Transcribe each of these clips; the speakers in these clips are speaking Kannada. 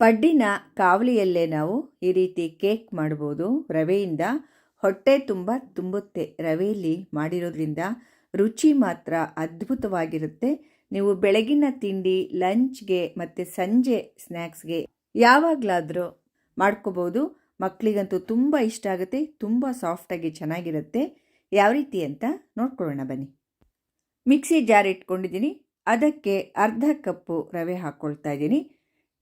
ಪಡ್ಡಿನ ಕಾವಲಿಯಲ್ಲೇ ನಾವು ಈ ರೀತಿ ಕೇಕ್ ಮಾಡ್ಬೋದು. ರವೆಯಿಂದ ಹೊಟ್ಟೆ ತುಂಬ ತುಂಬುತ್ತೆ. ರವೆಯಲ್ಲಿ ಮಾಡಿರೋದ್ರಿಂದ ರುಚಿ ಮಾತ್ರ ಅದ್ಭುತವಾಗಿರುತ್ತೆ. ನೀವು ಬೆಳಗಿನ ತಿಂಡಿ, ಲಂಚ್ಗೆ ಮತ್ತು ಸಂಜೆ ಸ್ನ್ಯಾಕ್ಸ್ಗೆ ಯಾವಾಗಲಾದರೂ ಮಾಡ್ಕೋಬೋದು. ಮಕ್ಕಳಿಗಂತೂ ತುಂಬ ಇಷ್ಟ ಆಗುತ್ತೆ. ತುಂಬ ಸಾಫ್ಟಾಗಿ ಚೆನ್ನಾಗಿರುತ್ತೆ. ಯಾವ ರೀತಿ ಅಂತ ನೋಡ್ಕೊಳ್ಳೋಣ ಬನ್ನಿ. ಮಿಕ್ಸಿ ಜಾರ್ ಇಟ್ಕೊಂಡಿದ್ದೀನಿ. ಅದಕ್ಕೆ ಅರ್ಧ ಕಪ್ಪು ರವೆ ಹಾಕ್ಕೊಳ್ತಾ ಇದ್ದೀನಿ.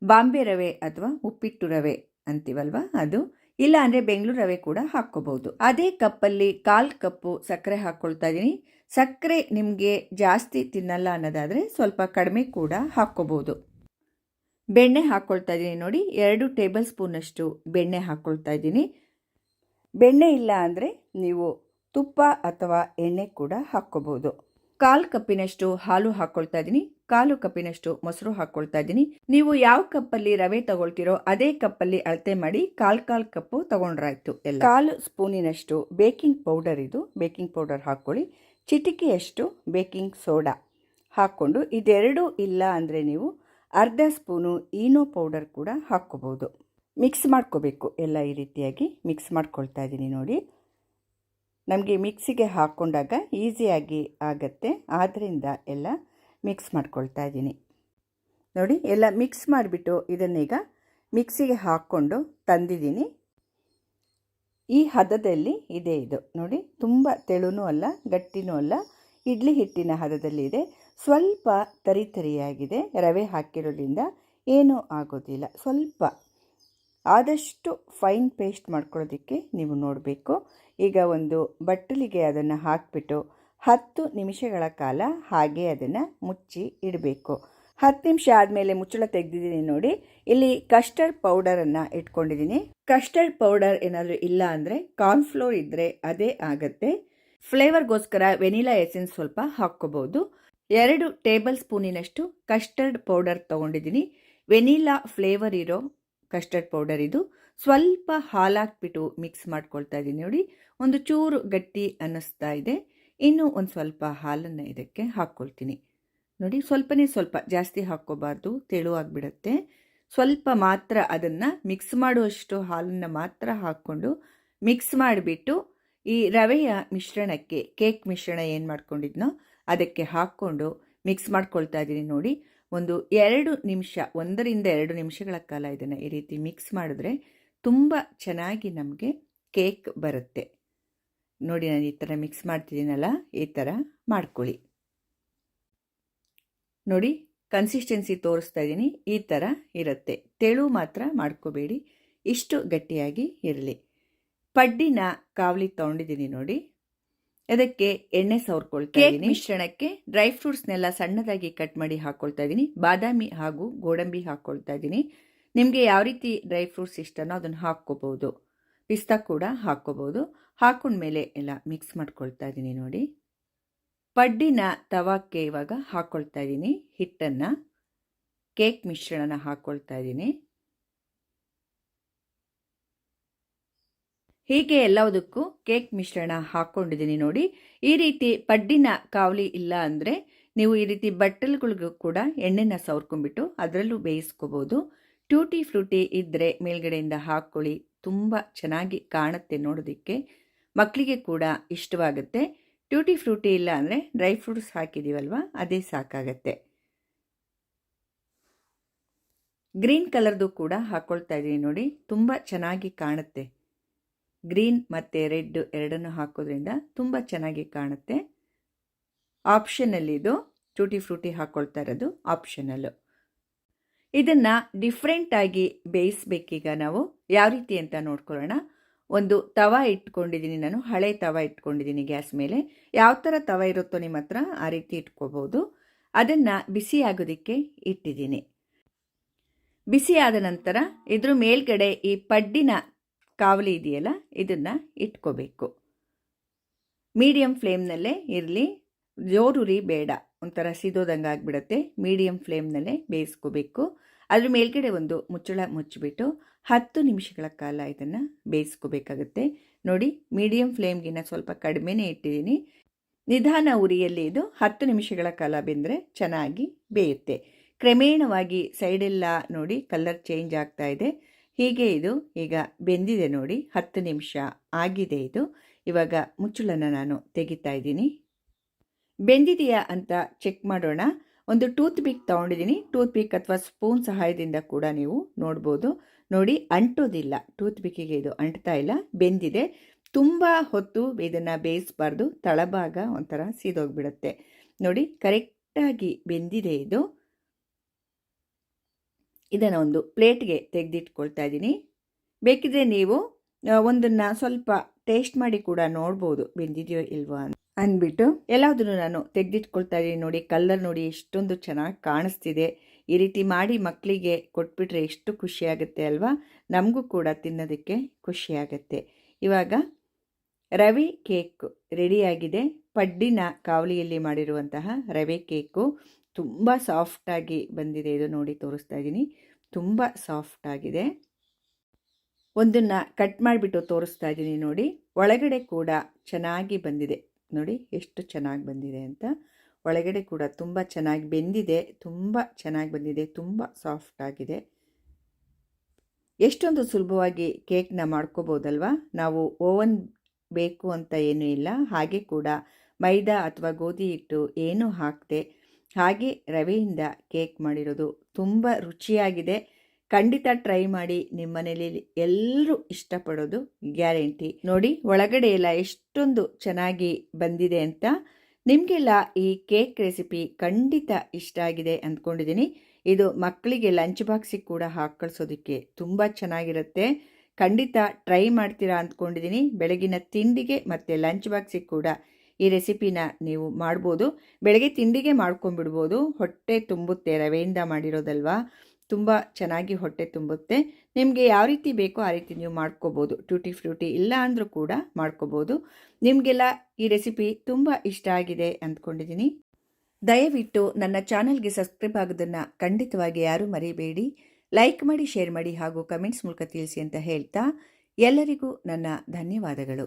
ಬಾಂಬೆ ರವೆ ಅಥವಾ ಉಪ್ಪಿಟ್ಟು ರವೆ ಅಂತೀವಲ್ವ ಅದು? ಇಲ್ಲ ಅಂದರೆ ಬೆಂಗಳೂರು ರವೆ ಕೂಡ ಹಾಕ್ಕೋಬಹುದು ಅದೇ ಕಪ್ಪಲ್ಲಿ ಕಾಲು ಕಪ್ಪು ಸಕ್ಕರೆ ಹಾಕ್ಕೊಳ್ತಾ ಇದ್ದೀನಿ ಸಕ್ಕರೆ ನಿಮಗೆ ಜಾಸ್ತಿ ತಿನ್ನಲ್ಲ ಅನ್ನೋದಾದರೆ ಸ್ವಲ್ಪ ಕಡಿಮೆ ಕೂಡ ಹಾಕ್ಕೋಬಹುದು ಬೆಣ್ಣೆ ಹಾಕ್ಕೊಳ್ತಾ ಇದ್ದೀನಿ ನೋಡಿ. ಎರಡು ಟೇಬಲ್ ಸ್ಪೂನಷ್ಟು ಬೆಣ್ಣೆ ಹಾಕ್ಕೊಳ್ತಾ ಇದ್ದೀನಿ ಬೆಣ್ಣೆ ಇಲ್ಲ ಅಂದರೆ ನೀವು ತುಪ್ಪ ಅಥವಾ ಎಣ್ಣೆ ಕೂಡ ಹಾಕ್ಕೋಬಹುದು ಕಾಲು ಕಪ್ಪಿನಷ್ಟು ಹಾಲು ಹಾಕ್ಕೊಳ್ತಾ ಇದ್ದೀನಿ. ಕಾಲು ಕಪ್ಪಿನಷ್ಟು ಮೊಸರು ಹಾಕ್ಕೊಳ್ತಾ ಇದ್ದೀನಿ. ನೀವು ಯಾವ ಕಪ್ಪಲ್ಲಿ ರವೆ ತಗೊಳ್ತಿರೋ ಅದೇ ಕಪ್ಪಲ್ಲಿ ಅಳತೆ ಮಾಡಿ ಕಾಲು ಕಾಲು ಕಪ್ಪು ತಗೊಂಡ್ರಾಯ್ತು ಎಲ್ಲ. ಕಾಲು ಸ್ಪೂನಿನಷ್ಟು ಬೇಕಿಂಗ್ ಪೌಡರ್ ಇದು. ಬೇಕಿಂಗ್ ಪೌಡರ್ ಹಾಕ್ಕೊಳ್ಳಿ. ಚಿಟಿಕೆಯಷ್ಟು ಬೇಕಿಂಗ್ ಸೋಡಾ ಹಾಕ್ಕೊಂಡು ಇದೆರಡೂ ಇಲ್ಲ ಅಂದರೆ ನೀವು ಅರ್ಧ ಸ್ಪೂನು ಈನೋ ಪೌಡರ್ ಕೂಡ ಹಾಕ್ಕೋಬೋದು. ಮಿಕ್ಸ್ ಮಾಡ್ಕೋಬೇಕು ಎಲ್ಲ ಈ ರೀತಿಯಾಗಿ. ಮಿಕ್ಸ್ ಮಾಡ್ಕೊಳ್ತಾ ಇದ್ದೀನಿ ನೋಡಿ. ನಮಗೆ ಮಿಕ್ಸಿಗೆ ಹಾಕ್ಕೊಂಡಾಗ ಈಸಿಯಾಗಿ ಆಗತ್ತೆ. ಆದ್ದರಿಂದ ಎಲ್ಲ ಮಿಕ್ಸ್ ಮಾಡ್ಕೊಳ್ತಾ ಇದ್ದೀನಿ. ನೋಡಿ, ಎಲ್ಲ ಮಿಕ್ಸ್ ಮಾಡಿಬಿಟ್ಟು ಇದನ್ನೀಗ ಮಿಕ್ಸಿಗೆ ಹಾಕ್ಕೊಂಡು ತಂದಿದ್ದೀನಿ. ಈ ಹದದಲ್ಲಿ ಇದೆ ಇದು. ನೋಡಿ, ತುಂಬ ತೆಳುನೂ ಅಲ್ಲ, ಗಟ್ಟಿನೂ ಅಲ್ಲ. ಇಡ್ಲಿ ಹಿಟ್ಟಿನ ಹದದಲ್ಲಿ ಇದೆ. ಸ್ವಲ್ಪ ತರಿತರಿಯಾಗಿದೆ ರವೆ ಹಾಕಿರೋದ್ರಿಂದ ಏನೂ ಆಗೋದಿಲ್ಲ. ಸ್ವಲ್ಪ. ಆದಷ್ಟು ಫೈನ್ ಪೇಸ್ಟ್ ಮಾಡ್ಕೊಳ್ಳೋದಕ್ಕೆ ನೀವು ನೋಡಬೇಕು. ಈಗ ಒಂದು ಬಟ್ಟಲಿಗೆ ಅದನ್ನು ಹಾಕಿಬಿಟ್ಟು ಹತ್ತು ನಿಮಿಷಗಳ ಕಾಲ ಹಾಗೆ ಅದನ್ನು ಮುಚ್ಚಿ ಇಡಬೇಕು. ಹತ್ತು ನಿಮಿಷ ಆದಮೇಲೆ ಮುಚ್ಚಳ ತೆಗೆದಿದ್ದೀನಿ ನೋಡಿ. ಇಲ್ಲಿ ಕಸ್ಟರ್ಡ್ ಪೌಡರನ್ನು ಇಟ್ಕೊಂಡಿದ್ದೀನಿ. ಕಸ್ಟರ್ಡ್ ಪೌಡರ್ ಏನಾದರೂ ಇಲ್ಲ ಅಂದರೆ ಕಾರ್ನ್ಫ್ಲೋರ್ ಇದ್ದರೆ ಅದೇ ಆಗತ್ತೆ. ಫ್ಲೇವರ್ಗೋಸ್ಕರ ವೆನಿಲಾ ಎಸೆನ್ಸ್ ಸ್ವಲ್ಪ ಹಾಕ್ಕೋಬಹುದು ಎರಡು ಟೇಬಲ್ ಸ್ಪೂನಿನಷ್ಟು ಕಸ್ಟರ್ಡ್ ಪೌಡರ್ ತೊಗೊಂಡಿದ್ದೀನಿ. ವೆನಿಲಾ ಫ್ಲೇವರ್ ಇರೋ ಕಸ್ಟರ್ಡ್ ಪೌಡರ್ ಇದು. ಸ್ವಲ್ಪ ಹಾಲಾಕ್ಬಿಟ್ಟು ಮಿಕ್ಸ್ ಮಾಡ್ಕೊಳ್ತಾ ಇದ್ದೀನಿ ನೋಡಿ. ಒಂದು ಚೂರು ಗಟ್ಟಿ ಅನ್ನಿಸ್ತಾ ಇದೆ. ಇನ್ನೂ ಒಂದು ಸ್ವಲ್ಪ ಹಾಲನ್ನು ಇದಕ್ಕೆ ಹಾಕ್ಕೊಳ್ತೀನಿ. ನೋಡಿ, ಸ್ವಲ್ಪನೇ ಸ್ವಲ್ಪ, ಜಾಸ್ತಿ ಹಾಕ್ಕೋಬಾರ್ದು ತೆಳುವಾಗಿಬಿಡುತ್ತೆ ಸ್ವಲ್ಪ ಮಾತ್ರ ಅದನ್ನು ಮಿಕ್ಸ್ ಮಾಡುವಷ್ಟು ಹಾಲನ್ನು ಮಾತ್ರ ಹಾಕ್ಕೊಂಡು ಮಿಕ್ಸ್ ಮಾಡಿಬಿಟ್ಟು ಈ ರವೆಯ ಮಿಶ್ರಣಕ್ಕೆ ಕೇಕ್ ಮಿಶ್ರಣ ಏನು ಮಾಡ್ಕೊಂಡಿದ್ನೋ ಅದಕ್ಕೆ ಹಾಕ್ಕೊಂಡು ಮಿಕ್ಸ್ ಮಾಡ್ಕೊಳ್ತಾ ಇದ್ದೀನಿ ನೋಡಿ. ಒಂದು ಎರಡು ನಿಮಿಷ, ಒಂದರಿಂದ ಎರಡು ನಿಮಿಷಗಳ ಕಾಲ ಇದನ್ನು ಈ ರೀತಿ ಮಿಕ್ಸ್ ಮಾಡಿದ್ರೆ ತುಂಬ ಚೆನ್ನಾಗಿ ನಮಗೆ ಕೇಕ್ ಬರುತ್ತೆ. ನೋಡಿ ನಾನು ಈ ಥರ ಮಿಕ್ಸ್ ಮಾಡ್ತಿದ್ದೀನಲ್ಲ, ಈ ಥರ ಮಾಡ್ಕೊಳ್ಳಿ. ನೋಡಿ ಕನ್ಸಿಸ್ಟೆನ್ಸಿ ತೋರಿಸ್ತಾ ಇದ್ದೀನಿ, ಈ ಥರ ಇರುತ್ತೆ. ತೆಳು ಮಾತ್ರ ಮಾಡ್ಕೋಬೇಡಿ, ಇಷ್ಟು ಗಟ್ಟಿಯಾಗಿ ಇರಲಿ. ಪಡ್ಡಿನ ಕಾವಲಿ ತೊಗೊಂಡಿದ್ದೀನಿ ನೋಡಿ ಅದಕ್ಕೆ ಎಣ್ಣೆ ಸವರ್ಕೊಳ್ತಾ ಇದ್ದೀನಿ. ಮಿಶ್ರಣಕ್ಕೆ ಡ್ರೈ ಫ್ರೂಟ್ಸ್ನೆಲ್ಲ ಸಣ್ಣದಾಗಿ ಕಟ್ ಮಾಡಿ ಹಾಕೊಳ್ತಾ ಇದ್ದೀನಿ. ಬಾದಾಮಿ ಹಾಗೂ ಗೋಡಂಬಿ ಹಾಕ್ಕೊಳ್ತಾ ಇದ್ದೀನಿ. ನಿಮಗೆ ಯಾವ ರೀತಿ ಡ್ರೈ ಫ್ರೂಟ್ಸ್ ಇಷ್ಟನೋ ಅದನ್ನು ಹಾಕ್ಕೋಬೋದು. ಪಿಸ್ತಾ ಕೂಡ ಹಾಕ್ಕೋಬೋದು. ಹಾಕೊಂಡ್ಮೇಲೆ ಎಲ್ಲ ಮಿಕ್ಸ್ ಮಾಡ್ಕೊಳ್ತಾ ಇದ್ದೀನಿ ನೋಡಿ. ಪಡ್ಡಿನ ತವಾಕ್ಕೆ ಇವಾಗ ಹಾಕ್ಕೊಳ್ತಾ ಇದ್ದೀನಿ. ಹಿಟ್ಟನ್ನು ಕೇಕ್ ಮಿಶ್ರಣನ ಹಾಕ್ಕೊಳ್ತಾ ಇದ್ದೀನಿ. ಹೀಗೆ ಎಲ್ಲದಕ್ಕೂ ಕೇಕ್ ಮಿಶ್ರಣ ಹಾಕ್ಕೊಂಡಿದ್ದೀನಿ ನೋಡಿ. ಈ ರೀತಿ ಪಡ್ಡಿನ ಕಾವಲಿ ಇಲ್ಲ ಅಂದರೆ ನೀವು ಈ ರೀತಿ ಬಟ್ಟಲುಗಳಿಗೂ ಕೂಡ ಎಣ್ಣೆನ ಸವರ್ಕೊಂಡ್ಬಿಟ್ಟು ಅದರಲ್ಲೂ ಬೇಯಿಸ್ಕೋಬೋದು. ಟ್ಯೂಟಿ ಫ್ರೂಟಿ ಇದ್ದರೆ ಮೇಲ್ಗಡೆಯಿಂದ ಹಾಕ್ಕೊಳ್ಳಿ ತುಂಬ ಚೆನ್ನಾಗಿ ಕಾಣುತ್ತೆ ನೋಡೋದಕ್ಕೆ. ಮಕ್ಕಳಿಗೆ ಕೂಡ ಇಷ್ಟವಾಗುತ್ತೆ. ಟ್ಯೂಟಿ ಫ್ರೂಟಿ ಇಲ್ಲ ಅಂದರೆ ಡ್ರೈ ಫ್ರೂಟ್ಸ್ ಹಾಕಿದ್ದೀವಲ್ವ ಅದೇ ಸಾಕಾಗತ್ತೆ. ಗ್ರೀನ್ ಕಲರ್ದು ಕೂಡ ಹಾಕ್ಕೊಳ್ತಾ ಇದ್ದೀನಿ ನೋಡಿ, ತುಂಬ ಚೆನ್ನಾಗಿ ಕಾಣುತ್ತೆ. ಗ್ರೀನ್ ಮತ್ತು ರೆಡ್ ಎರಡನ್ನು ಹಾಕೋದ್ರಿಂದ ತುಂಬ ಚೆನ್ನಾಗಿ ಕಾಣುತ್ತೆ. ಆಪ್ಷನಲ್ಲಿದು ಟೂಟಿ ಫ್ರೂಟಿ ಹಾಕ್ಕೊಳ್ತಾ ಇರೋದು ಆಪ್ಷನಲ್ಲು ಇದನ್ನು ಡಿಫ್ರೆಂಟಾಗಿ ಬೇಯಿಸ್ಬೇಕೀಗ ನಾವು. ಯಾವ ರೀತಿ ಅಂತ ನೋಡ್ಕೊಳ್ಳೋಣ. ಒಂದು ತವ ಇಟ್ಕೊಂಡಿದ್ದೀನಿ ನಾನು, ಹಳೆ ತವ ಇಟ್ಕೊಂಡಿದ್ದೀನಿ ಗ್ಯಾಸ್ ಮೇಲೆ. ಯಾವ ಥರ ತವ ಇರುತ್ತೋ ನಿಮ್ಮ ಹತ್ರ ಆ ರೀತಿ ಇಟ್ಕೋಬೋದು. ಅದನ್ನು ಬಿಸಿ ಆಗೋದಕ್ಕೆ ಇಟ್ಟಿದ್ದೀನಿ. ಬಿಸಿಯಾದ ನಂತರ ಇದ್ರ ಮೇಲ್ಗಡೆ ಈ ಪಡ್ಡಿನ ಕಾವಲಿ ಇದೆಯಲ್ಲ, ಇದನ್ನು ಇಟ್ಕೋಬೇಕು. ಮೀಡಿಯಮ್ ಫ್ಲೇಮ್ನಲ್ಲೇ ಇರಲಿ ಜೋರುರಿ ಬೇಡ, ಒಂಥರ ಸಿದೋದಂಗೆ ಆಗಿಬಿಡತ್ತೆ. ಮೀಡಿಯಂ ಫ್ಲೇಮ್ನಲ್ಲೇ ಬೇಯಿಸ್ಕೋಬೇಕು. ಅದ್ರ ಮೇಲ್ಗಡೆ ಒಂದು ಮುಚ್ಚಳ ಮುಚ್ಚಿಬಿಟ್ಟು ಹತ್ತು ನಿಮಿಷಗಳ ಕಾಲ ಇದನ್ನು ಬೇಯಿಸ್ಕೋಬೇಕಾಗುತ್ತೆ. ನೋಡಿ, ಮೀಡಿಯಂ ಫ್ಲೇಮ್ಗಿನ್ನ ಸ್ವಲ್ಪ ಕಡಿಮೆನೇ ಇಟ್ಟಿದ್ದೀನಿ. ನಿಧಾನ ಉರಿಯಲ್ಲಿ ಇದು ಹತ್ತು ನಿಮಿಷಗಳ ಕಾಲ ಬೆಂದರೆ ಚೆನ್ನಾಗಿ ಬೇಯುತ್ತೆ. ಕ್ರಮೇಣವಾಗಿ ಸೈಡೆಲ್ಲ ನೋಡಿ ಕಲರ್ ಚೇಂಜ್ ಆಗ್ತಾ ಇದೆ. ಹೀಗೆ ಇದು ಈಗ ಬೆಂದಿದೆ ನೋಡಿ, ಹತ್ತು ನಿಮಿಷ ಆಗಿದೆ ಇದು. ಇವಾಗ ಮುಚ್ಚಳನ್ನು ನಾನು ತೆಗಿತಾ ಇದ್ದೀನಿ. ಬೆಂದಿದೆಯಾ ಅಂತ ಚೆಕ್ ಮಾಡೋಣ. ಒಂದು ಟೂತ್ ಪಿಕ್ ತೊಗೊಂಡಿದ್ದೀನಿ. ಟೂತ್ ಪಿಕ್ ಅಥವಾ ಸ್ಪೂನ್ ಸಹಾಯದಿಂದ ಕೂಡ ನೀವು ನೋಡ್ಬೋದು. ನೋಡಿ, ಅಂಟೋದಿಲ್ಲ. ಟೂತ್ ಪಿಕ್ಕಿಗೆ ಇದು ಅಂಟ್ತಾ ಇಲ್ಲ, ಬೆಂದಿದೆ. ತುಂಬ ಹೊತ್ತು ಇದನ್ನು ಬೇಯಿಸಬಾರ್ದು. ತಳಭಾಗ ಒಂಥರ ಸೀದೋಗ್ಬಿಡುತ್ತೆ. ನೋಡಿ ಕರೆಕ್ಟಾಗಿ ಬೆಂದಿದೆ ಇದು. ಇದನ್ನು ಒಂದು ಪ್ಲೇಟ್ಗೆ ತೆಗೆದಿಟ್ಕೊಳ್ತಾ ಇದ್ದೀನಿ. ಬೇಕಿದ್ರೆ ನೀವು ಒಂದನ್ನು ಸ್ವಲ್ಪ ಟೇಸ್ಟ್ ಮಾಡಿ ಕೂಡ ನೋಡ್ಬೋದು ಬೆಂದಿದೆಯೋ ಇಲ್ವೋ ಅಂತ. ಅಂದ್ಬಿಟ್ಟು ಎಲ್ಲದನ್ನು ನಾನು ತೆಗೆದಿಟ್ಕೊಳ್ತಾ ಇದ್ದೀನಿ. ನೋಡಿ ಕಲ್ಲರ್ ನೋಡಿ ಎಷ್ಟೊಂದು ಚೆನ್ನಾಗಿ ಕಾಣಿಸ್ತಿದೆ. ಈ ರೀತಿ ಮಾಡಿ ಮಕ್ಕಳಿಗೆ ಕೊಟ್ಬಿಟ್ರೆ ಎಷ್ಟು ಖುಷಿಯಾಗುತ್ತೆ ಅಲ್ವಾ? ನಮಗೂ ಕೂಡ ತಿನ್ನೋದಕ್ಕೆ ಖುಷಿಯಾಗುತ್ತೆ. ಇವಾಗ ರವೆ ಕೇಕ್ ರೆಡಿಯಾಗಿದೆ. ಪಡ್ಡಿನ ಕಾವಲಿಯಲ್ಲಿ ಮಾಡಿರುವಂತಹ ರವೆ ಕೇಕು. ತುಂಬ ಸಾಫ್ಟಾಗಿ ಬಂದಿದೆ. ಇದು ನೋಡಿ ತೋರಿಸ್ತಾ ಇದ್ದೀನಿ. ತುಂಬ ಸಾಫ್ಟಾಗಿದೆ ಒಂದನ್ನು ಕಟ್ ಮಾಡಿಬಿಟ್ಟು ತೋರಿಸ್ತಾ ಇದ್ದೀನಿ ನೋಡಿ. ಒಳಗಡೆ ಕೂಡ ಚೆನ್ನಾಗಿ ಬಂದಿದೆ. ನೋಡಿ ಎಷ್ಟು ಚೆನ್ನಾಗಿ ಬಂದಿದೆ ಅಂತ. ಒಳಗಡೆ ಕೂಡ ತುಂಬ ಚೆನ್ನಾಗಿ ಬೆಂದಿದೆ. ತುಂಬ ಚೆನ್ನಾಗಿ ಬಂದಿದೆ. ತುಂಬ ಸಾಫ್ಟ್ ಆಗಿದೆ. ಎಷ್ಟೊಂದು ಸುಲಭವಾಗಿ ಕೇಕ್ನ ಮಾಡ್ಕೋಬೋದಲ್ವಾ? ನಾವು ಓವನ್ ಬೇಕು ಅಂತ ಏನೂ ಇಲ್ಲ. ಹಾಗೆ ಕೂಡ ಮೈದಾ ಅಥವಾ ಗೋಧಿ ಹಿಟ್ಟು ಏನೂ ಹಾಕದೆ ಹಾಗೆ ರವೆಯಿಂದ ಕೇಕ್ ಮಾಡಿರೋದು ತುಂಬ ರುಚಿಯಾಗಿದೆ. ಖಂಡಿತ ಟ್ರೈ ಮಾಡಿ ನಿಮ್ಮ ಮನೇಲಿ ಎಲ್ಲರೂ ಇಷ್ಟಪಡೋದು ಗ್ಯಾರಂಟಿ. ನೋಡಿ, ಒಳಗಡೆ ಎಲ್ಲ ಎಷ್ಟೊಂದು ಚೆನ್ನಾಗಿ ಬಂದಿದೆ ಅಂತ ನಿಮಗೆಲ್ಲ ಈ ಕೇಕ್ ರೆಸಿಪಿ ಖಂಡಿತ ಇಷ್ಟ ಆಗಿದೆ ಅಂದ್ಕೊಂಡಿದ್ದೀನಿ. ಇದು ಮಕ್ಕಳಿಗೆ ಲಂಚ್ ಬಾಕ್ಸಿಗೆ ಕೂಡ ಹಾಕಿ ಕಳಿಸೋದಕ್ಕೆ ತುಂಬ ಚೆನ್ನಾಗಿರುತ್ತೆ. ಖಂಡಿತ ಟ್ರೈ ಮಾಡ್ತೀರಾ ಅಂದ್ಕೊಂಡಿದ್ದೀನಿ. ಬೆಳಗಿನ ತಿಂಡಿಗೆ ಮತ್ತು ಲಂಚ್ ಬಾಕ್ಸಿಗೆ ಕೂಡ ಈ ರೆಸಿಪಿನ ನೀವು ಮಾಡ್ಬೋದು. ಬೆಳಗ್ಗೆ ತಿಂಡಿಗೆ ಮಾಡ್ಕೊಂಡ್ಬಿಡ್ಬೋದು. ಹೊಟ್ಟೆ ತುಂಬುತ್ತೆ, ರವೆಯಿಂದ ಮಾಡಿರೋದಲ್ವಾ? ತುಂಬ ಚೆನ್ನಾಗಿ ಹೊಟ್ಟೆ ತುಂಬುತ್ತೆ. ನಿಮಗೆ ಯಾವ ರೀತಿ ಬೇಕೋ ಆ ರೀತಿ ನೀವು ಮಾಡ್ಕೋಬೋದು. ಟ್ಯೂಟಿ ಫ್ರೂಟಿ ಇಲ್ಲ ಅಂದರೂ ಕೂಡ ಮಾಡ್ಕೋಬೋದು. ನಿಮಗೆಲ್ಲ ಈ ರೆಸಿಪಿ ತುಂಬ ಇಷ್ಟ ಆಗಿದೆ ಅಂದ್ಕೊಂಡಿದ್ದೀನಿ. ದಯವಿಟ್ಟು ನನ್ನ ಚಾನಲ್ಗೆ ಸಬ್ಸ್ಕ್ರೈಬ್ ಆಗೋದನ್ನು ಖಂಡಿತವಾಗಿ ಯಾರೂ ಮರಿಬೇಡಿ. ಲೈಕ್ ಮಾಡಿ, ಶೇರ್ ಮಾಡಿ ಹಾಗೂ ಕಮೆಂಟ್ಸ್ ಮೂಲಕ ತಿಳಿಸಿ ಅಂತ ಹೇಳ್ತಾ ಎಲ್ಲರಿಗೂ ನನ್ನ ಧನ್ಯವಾದಗಳು.